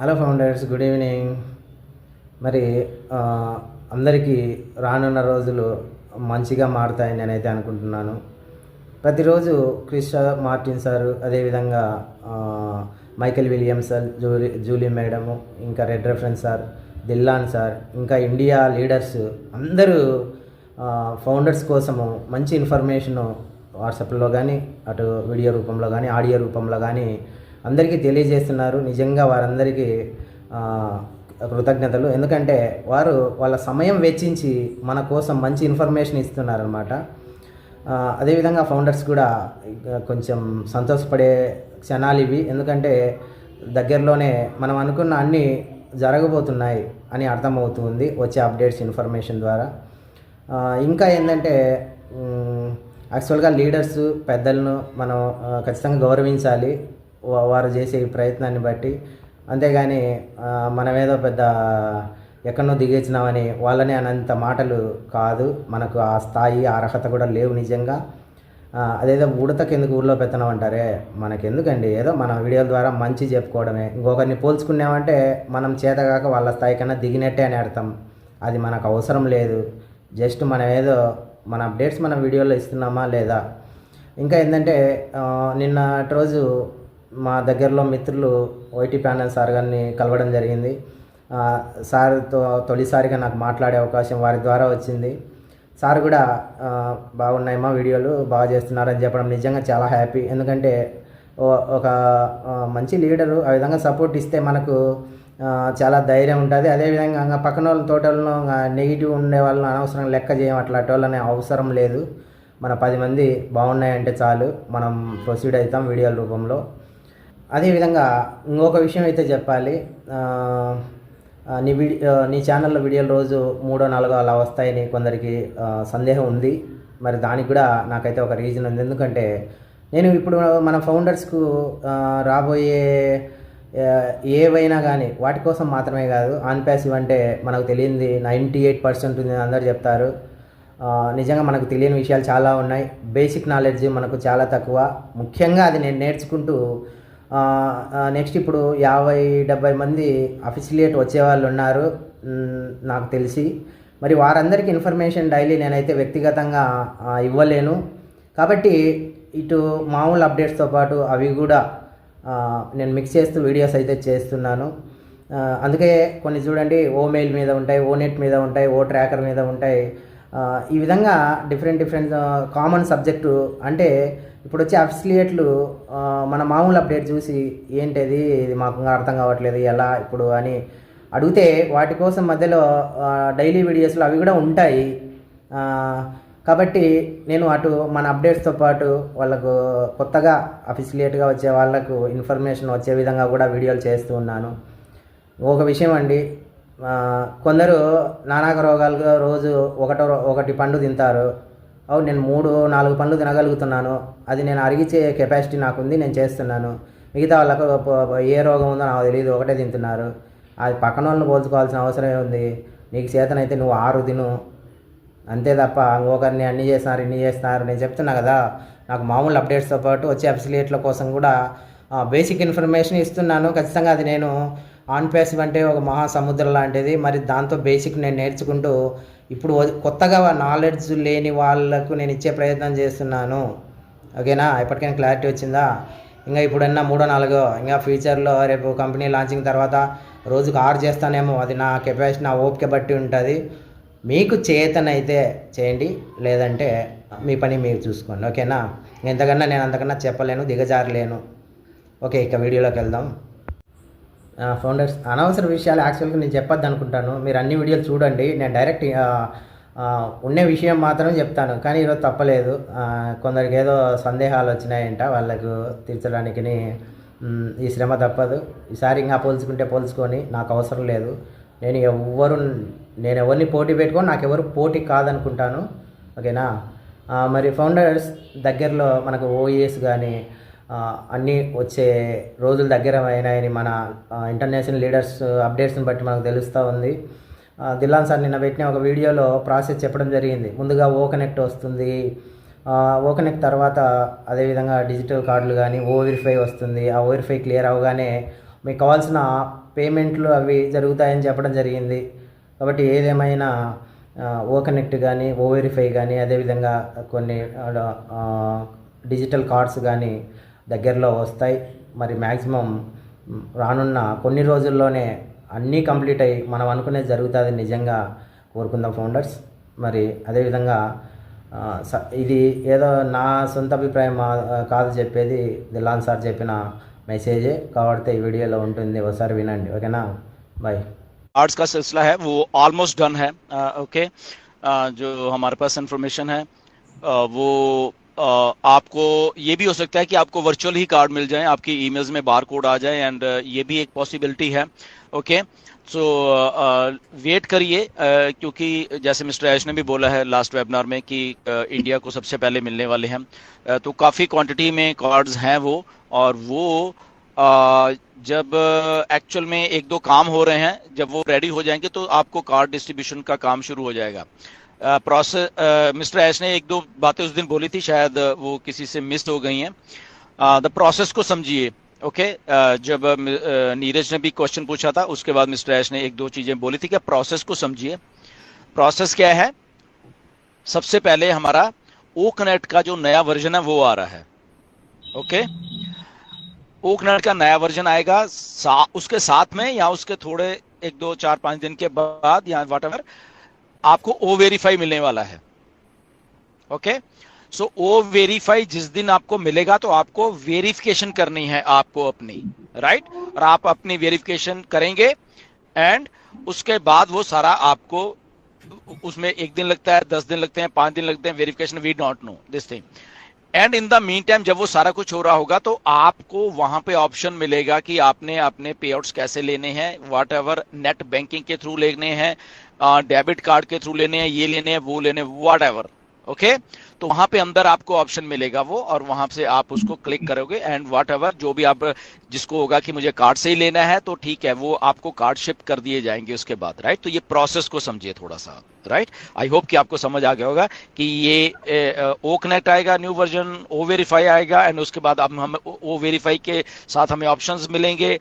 Hello founders good evening మరి అందరికీ రానున్న రోజులు మంచిగా మారుతాయని నేనైతే అనుకుంటున్నాను. ప్రతిరోజు క్రిష్ మార్టిన్ సారు అదేవిధంగా ఆ, Michael Williams sir Julie Julie madam ఇంకా red reference sir Dhillon sir ఇంకా ఇండియా లీడర్స్ అందరూ ఫౌండర్స్ కోసము మంచి ఇన్ఫర్మేషను వాట్సాప్లో కానీ అటు వీడియో రూపంలో కానీ ఆడియో రూపంలో కానీ అందరికీ తెలియజేస్తున్నారు. నిజంగా వారందరికీ కృతజ్ఞతలు. ఎందుకంటే వారు వాళ్ళ సమయం వెచ్చించి మన కోసం మంచి ఇన్ఫర్మేషన్ ఇస్తున్నారనమాట అదేవిధంగా ఫౌండర్స్ కూడా కొంచెం సంతోషపడే క్షణాలు ఇవి. ఎందుకంటే దగ్గరలోనే మనం అనుకున్న అన్నీ జరగబోతున్నాయి అని అర్థమవుతుంది వచ్చే అప్డేట్స్ ఇన్ఫర్మేషన్ ద్వారా. ఇంకా ఏంటంటే యాక్చువల్గా లీడర్స్ పెద్దలను మనం ఖచ్చితంగా గౌరవించాలి. వారు చేసే ప్రయత్నాన్ని బట్టి అంతేగాని మనమేదో పెద్ద ఎక్కడనో దిగేసినామని వాళ్ళని అనంత మాటలు కాదు. మనకు ఆ స్థాయి ఆ అర్హత కూడా లేవు నిజంగా. అదేదో ఉడతకి ఎందుకు ఊళ్ళో పెత్తనం అంటారే మనకెందుకండి? ఏదో మన వీడియోల ద్వారా మంచి చెప్పుకోవడమే. ఇంకొకరిని పోల్చుకున్నామంటే మనం చేతగాక వాళ్ళ స్థాయి కన్నా దిగినట్టే అని అర్థం. అది మనకు అవసరం లేదు. జస్ట్ మనం ఏదో మన అప్డేట్స్ మన వీడియోలో ఇస్తున్నామా లేదా? ఇంకా ఏంటంటే నిన్నటి రోజు మా దగ్గరలో మిత్రులు ఓటీ ప్యానల్ సార్ గారిని కలవడం జరిగింది. సార్తో తొలిసారిగా నాకు మాట్లాడే అవకాశం వారి ద్వారా వచ్చింది. సార్ కూడా బాగున్నాయమ్మా వీడియోలు బాగా చేస్తున్నారని చెప్పడం నిజంగా చాలా హ్యాపీ. ఎందుకంటే ఒక మంచి లీడరు ఆ విధంగా సపోర్ట్ ఇస్తే మనకు చాలా ధైర్యం ఉంటుంది. అదేవిధంగా ఇంకా పక్కన వాళ్ళ తోటలను నెగిటివ్ ఉండే వాళ్ళని అనవసరం లెక్క చేయం అట్లాంటి వాళ్ళని అవసరం లేదు. మన పది మంది బాగున్నాయంటే చాలు. మనం ప్రొసీడ్ అవుతాం వీడియోల రూపంలో. అదేవిధంగా ఇంకొక విషయం అయితే చెప్పాలి. నీ వీడియో నీ ఛానల్లో వీడియోలు రోజు మూడో నాలుగో అలా వస్తాయని కొందరికి సందేహం ఉంది. మరి దానికి కూడా నాకైతే ఒక రీజన్ ఉంది. ఎందుకంటే నేను ఇప్పుడు మన ఫౌండర్స్కు రాబోయే ఏవైనా కానీ వాటి కోసం మాత్రమే కాదు ఆన్ ప్యాసివ్ అంటే మనకు తెలియంది నైంటీ ఎయిట్ పర్సెంట్ ఉంది అని అందరు చెప్తారు. నిజంగా మనకు తెలియని విషయాలు చాలా ఉన్నాయి. బేసిక్ నాలెడ్జ్ మనకు చాలా తక్కువ. ముఖ్యంగా అది నేను నేర్చుకుంటూ నెక్స్ట్ ఇప్పుడు యాభై డెబ్బై మంది అఫిసిలియేట్ వచ్చేవాళ్ళు ఉన్నారు. నాకు తెలిసి. మరి వారందరికీ ఇన్ఫర్మేషన్ డైలీ నేనైతే వ్యక్తిగతంగా ఇవ్వలేను. కాబట్టి ఇటు మామూలు అప్డేట్స్తో పాటు అవి కూడా నేను మిక్స్ చేస్తూ వీడియోస్ అయితే చేస్తున్నాను. అందుకే కొన్ని చూడండి ఓ మెయిల్ మీద ఉంటాయి ఓ నెట్ మీద ఉంటాయి ఓ ట్రాకర్ మీద ఉంటాయి. ఈ విధంగా డిఫరెంట్ డిఫరెంట్ కామన్ సబ్జెక్టు అంటే ఇప్పుడు వచ్చే అఫిలియేట్లు మన మామూలు అప్డేట్ చూసి ఏంటిది ఇది మాకు ఇంకా అర్థం కావట్లేదు ఎలా ఇప్పుడు అని అడిగితే వాటి కోసం మధ్యలో డైలీ వీడియోస్లో అవి కూడా ఉంటాయి. కాబట్టి నేను అటు మన అప్డేట్స్తో పాటు వాళ్ళకు కొత్తగా అఫిసిలియేట్గా వచ్చే వాళ్ళకు ఇన్ఫర్మేషన్ వచ్చే విధంగా కూడా వీడియోలు చేస్తూ ఉన్నాను. ఒక విషయం అండి కొందరు నానాక రోగాలుగా రోజు ఒకటో ఒకటి పండు తింటారు. అవును నేను మూడు నాలుగు పండ్లు తినగలుగుతున్నాను. అది నేను అరిగించే కెపాసిటీ నాకుంది నేను చేస్తున్నాను. మిగతా వాళ్ళకు ఏ రోగం ఉందో నాకు తెలియదు ఒకటే తింటున్నారు. అది పక్కన వాళ్ళని పోల్చుకోవాల్సిన అవసరం ఉంది. నీకు చేతనైతే నువ్వు ఆరు తిను. అంతే తప్ప ఇంకొకరిని అన్ని చేస్తున్నారు ఇన్ని చేస్తున్నారు నేను చెప్తున్నా కదా నాకు మామూలు అప్డేట్స్తో పాటు వచ్చే అఫిలియేట్ల కోసం కూడా బేసిక్ ఇన్ఫర్మేషన్ ఇస్తున్నాను. ఖచ్చితంగా అది నేను ఆన్ ప్యాసివ్ అంటే ఒక మహాసముద్రం లాంటిది. మరి దాంతో బేసిక్ నేను నేర్చుకుంటూ ఇప్పుడు కొత్తగా నాలెడ్జ్ లేని వాళ్ళకు నేను ఇచ్చే ప్రయత్నం చేస్తున్నాను. ఓకేనా? ఇప్పటికైనా క్లారిటీ వచ్చిందా? ఇంకా ఇప్పుడన్నా మూడో నాలుగో ఇంకా ఫ్యూచర్లో రేపు కంపెనీ లాంచింగ్ తర్వాత రోజుకు ఆరు చేస్తానేమో. అది నా కెపాసిటీ నా ఓపిక బట్టి ఉంటుంది. మీకు చేతనైతే చేయండి. లేదంటే మీ పని మీరు చూసుకోండి. ఓకేనా? ఎంతకన్నా నేను అంతకన్నా చెప్పలేను దిగజారలేను. ఓకే ఇక వీడియోలోకి వెళ్దాం. ఫౌండర్స్ అనవసర విషయాలు యాక్చువల్గా నేను చెప్పొద్దు అనుకుంటాను. మీరు అన్ని వీడియోలు చూడండి. నేను డైరెక్ట్ ఉండే విషయం మాత్రం చెప్తాను. కానీ ఈరోజు తప్పలేదు. కొందరికి ఏదో సందేహాలు వచ్చినాయంట వాళ్ళకు తీర్చడానికి. ఈ శ్రమ తప్పదు. ఈసారి ఇంకా పోల్చుకుంటే పోల్చుకొని నాకు అవసరం లేదు. నేను ఎవ్వరు నేను ఎవరిని పోటీ పెట్టుకొని నాకు ఎవరు పోటీ కాదనుకుంటాను. ఓకేనా? మరి ఫౌండర్స్ దగ్గరలో మనకు ఓఈఎస్ కానీ అన్నీ వచ్చే రోజులు దగ్గర అయినాయని మన ఇంటర్నేషనల్ లీడర్స్ అప్డేట్స్ని బట్టి మనకు తెలుస్తూ ఉంది. దిల్లాన్ సార్ నిన్న పెట్టిన ఒక వీడియోలో ప్రాసెస్ చెప్పడం జరిగింది. ముందుగా ఓ కనెక్ట్ వస్తుంది. ఆ, ఓ కనెక్ట్ తర్వాత అదేవిధంగా డిజిటల్ కార్డులు కానీ ఓ వెరిఫై వస్తుంది. ఆ ఓ వెరిఫై క్లియర్ అవగానే మీకు కావాల్సిన పేమెంట్లు అవి జరుగుతాయని చెప్పడం జరిగింది. కాబట్టి ఏదేమైనా ఓ కనెక్ట్ కానీ ఓ వెరిఫై కానీ అదేవిధంగా కొన్ని డిజిటల్ కార్డ్స్ కానీ దగ్గరలో వస్తాయి మరి మ్యాక్సిమం రానున్న కొన్ని రోజుల్లోనే అన్నీ కంప్లీట్ అయ్యి మనం అనుకునేది జరుగుతుంది నిజంగా కోరుకుందాం ఫౌండర్స్ మరి అదేవిధంగా ఆ, స- ఇది ఏదో నా సొంత అభిప్రాయం ఆ, కాదు చెప్పేది దిల్లాన్ సార్ చెప్పిన మెసేజే కాబట్టి ఈ వీడియోలో ఉంటుంది ఒకసారి వినండి ఓకేనా బాయ్ कार्ड्स का सिलसिला है वो ऑलमोस्ट डन है ओके जो हमारे पास इंफॉर्मेशन है अ, वो अ, आपको ये भी हो सकता है कि आपको वर्चुअल ही कार्ड मिल जाए आपकी ईमेल्स में बार कोड आ जाए एंड ये भी एक पॉसिबिलिटी है ओके सो वेट करिए क्योंकि जैसे मिस्टर ऐश ने भी बोला है लास्ट वेबिनार में कि इंडिया को सबसे पहले मिलने वाले हैं तो काफ़ी क्वांटिटी में कार्ड्स हैं वो और वो अ, जब एक्चुअल में एक दो काम हो रहे हैं जब वो रेडी हो जाएँगे तो आपको कार्ड डिस्ट्रीब्यूशन का काम शुरू हो जाएगा। प्रोसेस मिस्टर ऐश ने एक दो बातें उस दिन बोली थी शायद वो किसी से मिस हो गई हैं। द प्रोसेस को समझिए ओके जब अ, मि- अ, नीरज ने भी क्वेश्चन पूछा था उसके बाद मिस्टर ऐश ने एक दो चीज़ें बोली थी कि प्रोसेस को समझिए। प्रोसेस क्या है? सबसे पहले हमारा ओ कनेक्ट का जो नया वर्जन है वो आ रहा है ओके ओकनट का नया वर्जन आएगा सा, उसके साथ में या उसके थोड़े एक दो चार पाँच दिन के बाद या वट आपको ओ वेरीफाई मिलने वाला है। ओके सो ओ वेरीफाई जिस दिन आपको मिलेगा तो आपको वेरिफिकेशन करनी है आपको अपनी राइट right? और आप अपनी वेरिफिकेशन करेंगे एंड उसके बाद वो सारा आपको, उसमें एक दिन लगता है, दस दिन लगते हैं, पाँच दिन लगते हैं verification we don't know this thing and in the meantime जब वो सारा कुछ हो रहा होगा तो आपको वहाँ पे ऑप्शन मिलेगा कि आपने अपने पे कैसे लेने हैं वाट एवर नेट बैंकिंग के थ्रू लेने हैं डेबिट कार्ड के थ्रू लेने हैं, ये लेने हैं, वो लेने वाट एवर ओके तो वहाँ पे अंदर आपको ऑप्शन मिलेगा वो, और वहाँ से आप उसको क्लिक करोगे एंड वाट एवर जो भी आप, जिसको होगा कि मुझे कार्ड से ही लेना है तो ठीक है, वो आपको कार्ड शिप कर दिए जाएँगे उसके बाद राइट तो ये प्रोसेस को समझिए थोड़ा सा राइट आई होप कि आपको समझ आ गया होगा कि ये ओ कनेक्ट आएगा न्यू वर्जन ओ वेरीफाई आएगा एंड उसके बाद अब हम ओ वेरीफाई के साथ हमें ऑप्शंस मिलेंगे।